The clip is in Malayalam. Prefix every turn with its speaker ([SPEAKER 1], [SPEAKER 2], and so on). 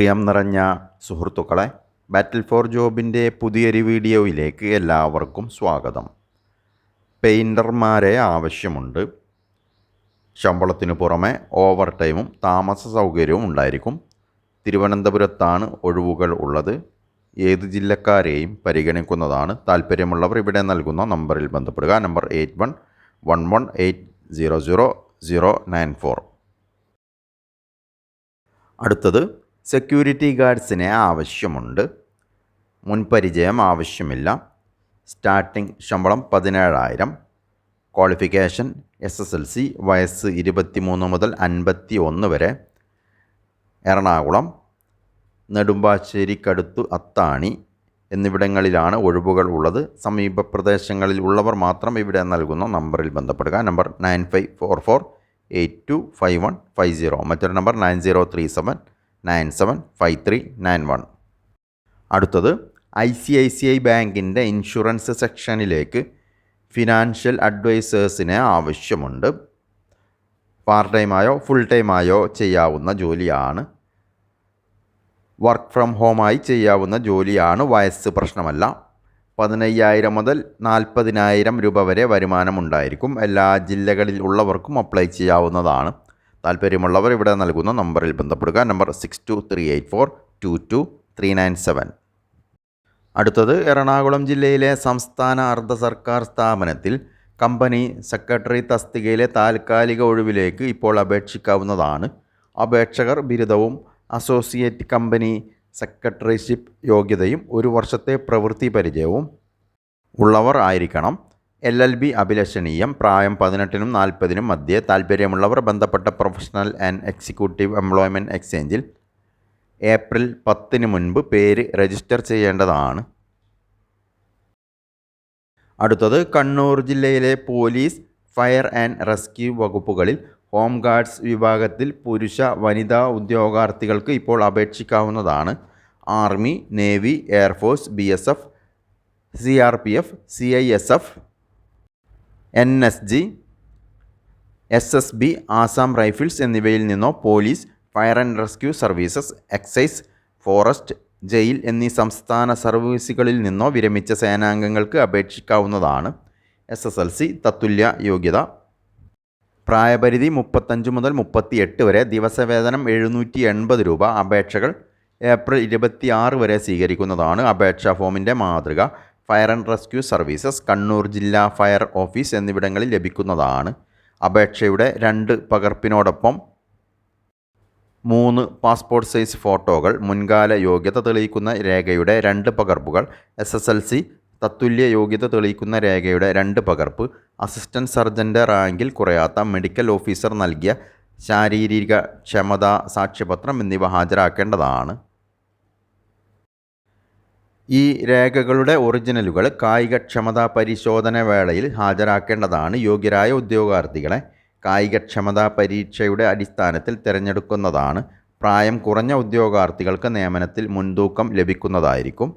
[SPEAKER 1] പ്രിയം നിറഞ്ഞ സുഹൃത്തുക്കളെ ബാറ്റിൽ ഫോർ ജോബിന്റെ പുതിയൊരു വീഡിയോയിലേക്ക് എല്ലാവർക്കും സ്വാഗതം. പെയിന്റർമാരെ ആവശ്യമുണ്ട്. ശമ്പളത്തിനു പുറമെ ഓവർ ടൈമും താമസ സൗകര്യവും ഉണ്ടായിരിക്കും. തിരുവനന്തപുരത്താണ് ഒഴിവുകൾ ഉള്ളത്. ഏത് ജില്ലക്കാരെയും പരിഗണിക്കുന്നതാണ്. താല്പര്യമുള്ളവർ ഇവിടെ നൽകുന്ന നമ്പറിൽ ബന്ധപ്പെടുക. Number eight one one one eight zero zero zero nine four. അടുത്തത് സെക്യൂരിറ്റി ഗാർഡ്സിനെ ആവശ്യമുണ്ട്. മുൻപരിചയം ആവശ്യമില്ല. സ്റ്റാർട്ടിംഗ് ശമ്പളം പതിനേഴായിരം. Qualification S S L C വയസ്സ് ഇരുപത്തിമൂന്ന് മുതൽ അൻപത്തി ഒന്ന് വരെ. എറണാകുളം നെടുമ്പാശ്ശേരിക്കടുത്ത് അത്താണി എന്നിവിടങ്ങളിലാണ് ഒഴിവുകൾ ഉള്ളത്. സമീപ പ്രദേശങ്ങളിൽ ഉള്ളവർ മാത്രം ഇവിടെ നൽകുന്ന നമ്പറിൽ ബന്ധപ്പെടുക. Number nine five four four eight two five one five zero. മറ്റൊരു number nine zero three seven nine seven five three nine one. അടുത്തത് I C I C I ബാങ്കിന്റെ ഇൻഷുറൻസ് സെക്ഷനിലേക്ക് ഫിനാൻഷ്യൽ അഡ്വൈസേഴ്സിനെ ആവശ്യമുണ്ട്. പാർട്ട് ടൈമായോ ഫുൾ ടൈമായോ ചെയ്യാവുന്ന ജോലിയാണ്. വർക്ക് ഫ്രം ഹോമായി ചെയ്യാവുന്ന ജോലിയാണ് വയസ്സ് പ്രശ്നമല്ല. പതിനയ്യായിരം മുതൽ നാൽപ്പതിനായിരം രൂപ വരെ വരുമാനമുണ്ടായിരിക്കും എല്ലാ ജില്ലകളിൽ ഉള്ളവർക്കും അപ്ലൈ ചെയ്യാവുന്നതാണ്. താല്പര്യമുള്ളവർ ഇവിടെ നൽകുന്ന നമ്പറിൽ ബന്ധപ്പെടുക. Number six two three eight four two two three nine seven അടുത്തത് എറണാകുളം ജില്ലയിലെ സംസ്ഥാന അർദ്ധ സർക്കാർ സ്ഥാപനത്തിൽ കമ്പനി സെക്രട്ടറി തസ്തികയിലെ താൽക്കാലിക ഒഴിവിലേക്ക് ഇപ്പോൾ അപേക്ഷിക്കാവുന്നതാണ്. അപേക്ഷകർ ബിരുദവും അസോസിയേറ്റ് കമ്പനി സെക്രട്ടറിഷിപ്പ് യോഗ്യതയും ഒരു വർഷത്തെ പ്രവൃത്തി പരിചയവും ഉള്ളവർ ആയിരിക്കണം. എൽ എൽ ബി അഭിലഷണീയം. പ്രായം പതിനെട്ടിനും നാൽപ്പതിനും മധ്യേ താൽപ്പര്യമുള്ളവർ ബന്ധപ്പെട്ട പ്രൊഫഷണൽ ആൻഡ് എക്സിക്യൂട്ടീവ് എംപ്ലോയ്മെന്റ് എക്സ്ചേഞ്ചിൽ ഏപ്രിൽ പത്തിന് മുൻപ് പേര് രജിസ്റ്റർ ചെയ്യേണ്ടതാണ്. അടുത്തത് കണ്ണൂർ ജില്ലയിലെ പോലീസ് ഫയർ ആൻഡ് റെസ്ക്യൂ വകുപ്പുകളിൽ ഹോം ഗാർഡ്സ് വിഭാഗത്തിൽ പുരുഷ വനിതാ ഉദ്യോഗാർത്ഥികൾക്ക് ഇപ്പോൾ അപേക്ഷിക്കാവുന്നതാണ്. Army navy air force B S F C R P F C I S F N S G S S B Assam rifles എന്നിവയിൽ നിന്നോ police fire and rescue services excise forest jail എന്നീ സംസ്ഥാന സർവീസുകളിൽ നിന്നോ വിരമിച്ച സേനാംഗങ്ങൾക്ക് അപേക്ഷിക്കാവുന്നതാണ്. എസ് എസ് എൽ സി തത്തുല്യ യോഗ്യത. പ്രായപരിധി മുപ്പത്തഞ്ച് മുതൽ മുപ്പത്തിയെട്ട് വരെ ദിവസവേതനം എഴുന്നൂറ്റി എൺപത് രൂപ അപേക്ഷകൾ ഏപ്രിൽ ഇരുപത്തിയാറ് വരെ സ്വീകരിക്കുന്നതാണ് അപേക്ഷാ ഫോമിന്റെ മാതൃക. Fire and rescue services Kannur ജില്ലാ ഫയർ ഓഫീസ് എന്നിവിടങ്ങളിൽ ലഭിക്കുന്നതാണ്. അപേക്ഷയുടെ രണ്ട് പകർപ്പിനോടൊപ്പം മൂന്ന് പാസ്പോർട്ട് സൈസ് ഫോട്ടോകൾ മുൻകാല യോഗ്യത തെളിയിക്കുന്ന രേഖയുടെ രണ്ട് പകർപ്പുകൾ എസ് എസ് എൽ സി തത്തുല്യ യോഗ്യത തെളിയിക്കുന്ന രേഖയുടെ രണ്ട് പകർപ്പ് അസിസ്റ്റന്റ് സർജന്റെ റാങ്കിൽ കുറയാത്ത മെഡിക്കൽ ഓഫീസർ നൽകിയ ശാരീരിക ക്ഷമതാ സാക്ഷ്യപത്രം എന്നിവ ഹാജരാക്കേണ്ടതാണ്. ഈ രേഖകളുടെ ഒറിജിനലുകൾ കായികക്ഷമതാ പരിശോധന വേളയിൽ ഹാജരാക്കേണ്ടതാണ് യോഗ്യരായ ഉദ്യോഗാർത്ഥികളെ. കായികക്ഷമതാ പരീക്ഷയുടെ അടിസ്ഥാനത്തിൽ തിരഞ്ഞെടുക്കുന്നതാണ് പ്രായം കുറഞ്ഞ ഉദ്യോഗാർത്ഥികൾക്ക് നിയമനത്തിൽ മുൻതൂക്കം ലഭിക്കുന്നതായിരിക്കും.